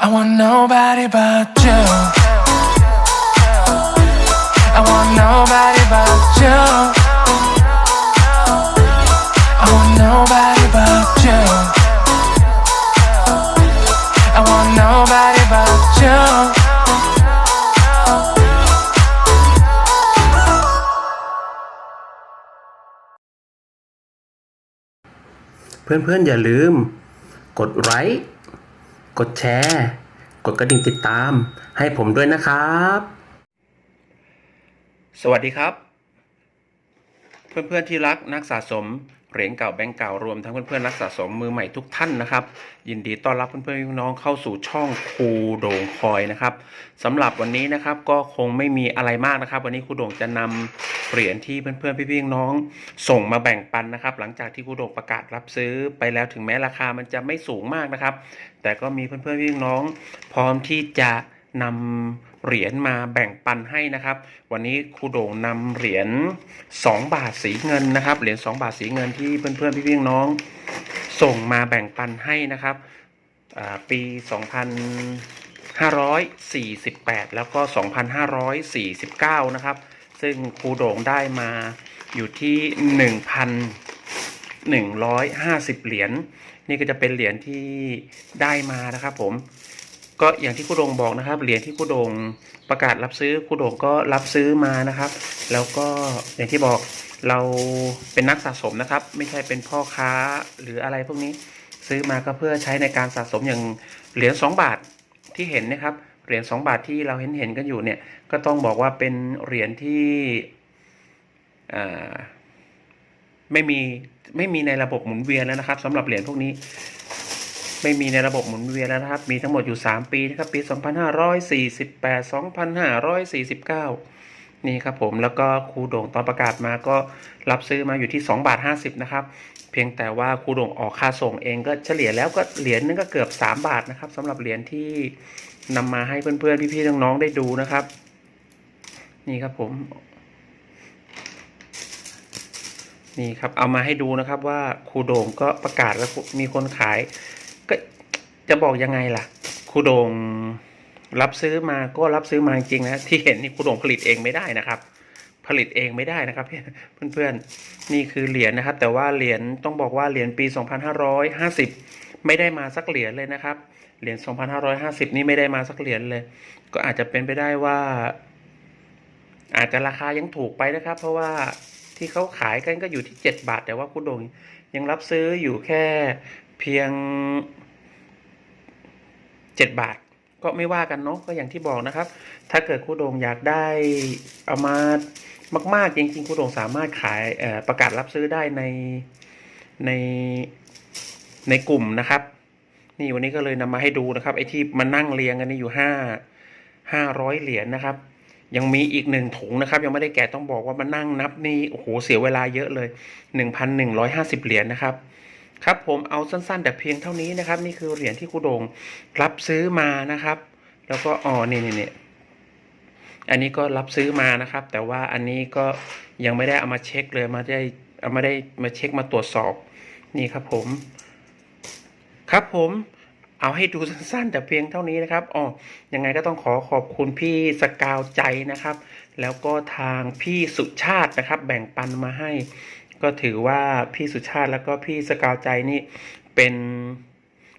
I want nobody but you. I want nobody but you. I want nobody but you. I want nobody but you. เพื่อนๆอย่าลืม กดไลค์ กดแชร์ กดกระดิ่งติดตาม ให้ผมด้วยนะครับ สวัสดีครับ เพื่อนๆที่รักนักสะสมเหรียญเก่าแบงก์เก่ารวมทั้งเพื่อนๆนักสะสมมือใหม่ทุกท่านนะครับ ยินดีต้อนรับเพื่อนๆน้องเข้าสู่ช่องครูโด่งคอยนะครับสำหรับวันนี้นะครับก็คงไม่มีอะไรมากนะครับ วันนี้ครูโด่งจะนำ เหรียญที่เพื่อนๆพี่ๆน้องส่งมาแบ่งปันนะครับ หลังจากที่ครูโด่งประกาศรับซื้อไปแล้วถึงแม้ราคามันจะไม่สูงมากนะครับ แต่ก็มีเพื่อนๆพี่ๆน้องพร้อมที่จะนำเหรียญมาแบ่งปันให้นะครับ วันนี้ครูโด่งนำเหรียญ2 บาทสีเงินนะครับ เหรียญ2บาทสีเงินที่เพื่อนๆพี่ๆน้องส่งมาแบ่งปันให้นะครับอ่าปี 2548 แล้วก็ 2549 นะครับ ซึ่งครูโด่งได้มาอยู่ที่ 1,150 เหรียญนี่ก็จะเป็นเหรียญที่ได้มานะครับผมก็อย่างที่ครูโด่งบอกนะครับเหรียญที่ครูโด่งประกาศรับซื้อครูโด่งก็รับซื้อมานะครับ แล้วก็อย่างที่บอกเราเป็นนักสะสมนะครับ ไม่ใช่เป็นพ่อค้าหรืออะไรพวกนี้ซื้อมาก็เพื่อใช้ในการสะสมอย่างเหรียญ2บาทที่เห็นนะครับ เหรียญ2บาทที่เราเห็นเห็นกันอยู่เนี่ยก็ต้องบอกว่าเป็นเหรียญที่ไม่มีไม่มีในระบบหมุนเวียนแล้วนะครับสำหรับเหรียญพวกนี้ ไม่มีในระบบหมุนเวียนแล้วนะครับ มีทั้งหมดอยู่ 3 ปีนะครับ ปี 2548 2549 นี่ครับผมแล้วก็ครูโด่งตอนประกาศมาก็รับซื้อมาอยู่ที่2บาท50นะครับเพียงแต่ว่าครูโด่งออกค่าส่งเองก็เฉลี่ยแล้วก็เหรียญนึงก็เกือบ 3 บาทนะครับสำหรับเหรียญที่นำมาให้เพื่อนๆพี่ๆน้องๆได้ดูนะครับ นี่ครับผม นี่ครับเอามาให้ดูนะครับว่าครูโด่งก็ประกาศแล้วมีคนขาย ก็จะบอกยังไงล่ะครูโด่ง รับซื้อมาก็รับซื้อมาจริงนะที่เห็นนี่ครูโด่งผลิตเองไม่ได้นะครับ ผลิตเองไม่ได้นะครับเพื่อนๆนี่คือเหรียญนะครับ แต่ว่าเหรียญต้องบอกว่าเหรียญปี 2550 ไม่ได้มาสักเหรียญเลยนะครับเหรียญ2550 นี่ไม่ได้มาสักเหรียญเลย ก็อาจจะเป็นไปได้ว่า อาจจะราคายังถูกไปนะครับ เพราะว่าที่เขาขายกันก็อยู่ที่ 7 บาท แต่ว่าคุณโดงยังรับซื้ออยู่แค่เพียง 7 บาท ก็ไม่ว่ากันเนาะก็อย่างที่บอกนะครับ ถ้าเกิดครูโดงอยากได้เอามามาก ๆ จริงๆครูโดงสามารถขายประกาศรับซื้อได้ในในในกลุ่มนะครับ นี่วันนี้ก็เลยนำมาให้ดูนะครับไอ้ที่มานั่งเรียงกันนี่อยู่ห้าห้าร้อยเหรียญนะครับ ยังมีอีกหนึ่งถุงนะครับ ยังไม่ได้แกะต้องบอกว่ามานั่งนับนี่โอ้โหเสียเวลาเยอะเลยหนึ่งพันหนึ่งร้อยห้าสิบเหรียญนะครับ ครับผมเอาสั้นๆ แต่เพียงเท่านี้นะครับ นี่คือเหรียญที่ครูโดงรับซื้อมานะครับ แล้วก็อ๋อนี่นี่นี่อันนี้ก็รับซื้อมานะครับ แต่ว่าอันนี้ก็ยังไม่ได้เอามาเช็คเลยมาได้เอามาได้มาเช็คมาตรวจสอบนี่ครับผม ครับผมเอาให้ดูสั้นๆ แต่เพียงเท่านี้นะครับอ๋อยังไงก็ต้องขอขอบคุณพี่สกาวใจนะครับ แล้วก็ทางพี่สุชาตินะครับ แบ่งปันมาให้ ก็ถือว่าพี่สุชาติแล้วก็พี่สกาวใจนี่เป็น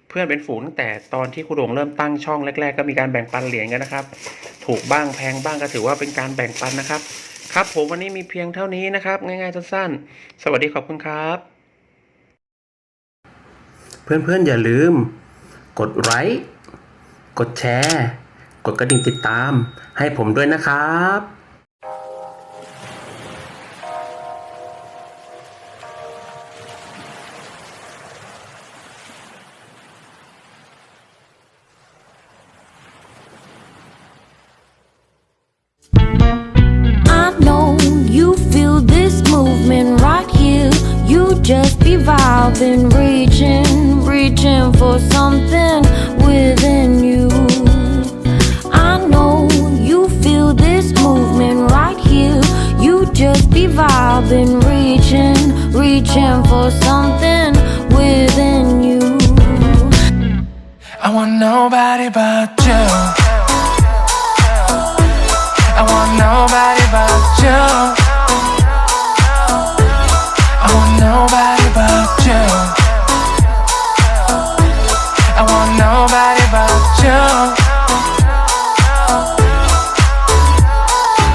เพื่อนเป็นฝูงตั้งแต่ตอนที่ครูโด่งเริ่มตั้งช่องแรก ๆ ก็มีการแบ่งปันเหรียญกันนะครับ ถูกบ้างแพงบ้างก็ถือว่าเป็นการแบ่งปันนะครับ ครับผมวันนี้มีเพียงเท่านี้นะครับ ง่ายๆสั้นๆ สวัสดีขอบคุณครับ เพื่อนๆอย่าลืม กดไลค์กดแชร์ กดกระดิ่งติดตาม ให้ผมด้วยนะครับ believe I've been reaching, reaching for something within you. I know you feel this movement right here. You just be vibing, reaching, reaching for something within you. I want nobody but you. I want nobody but you.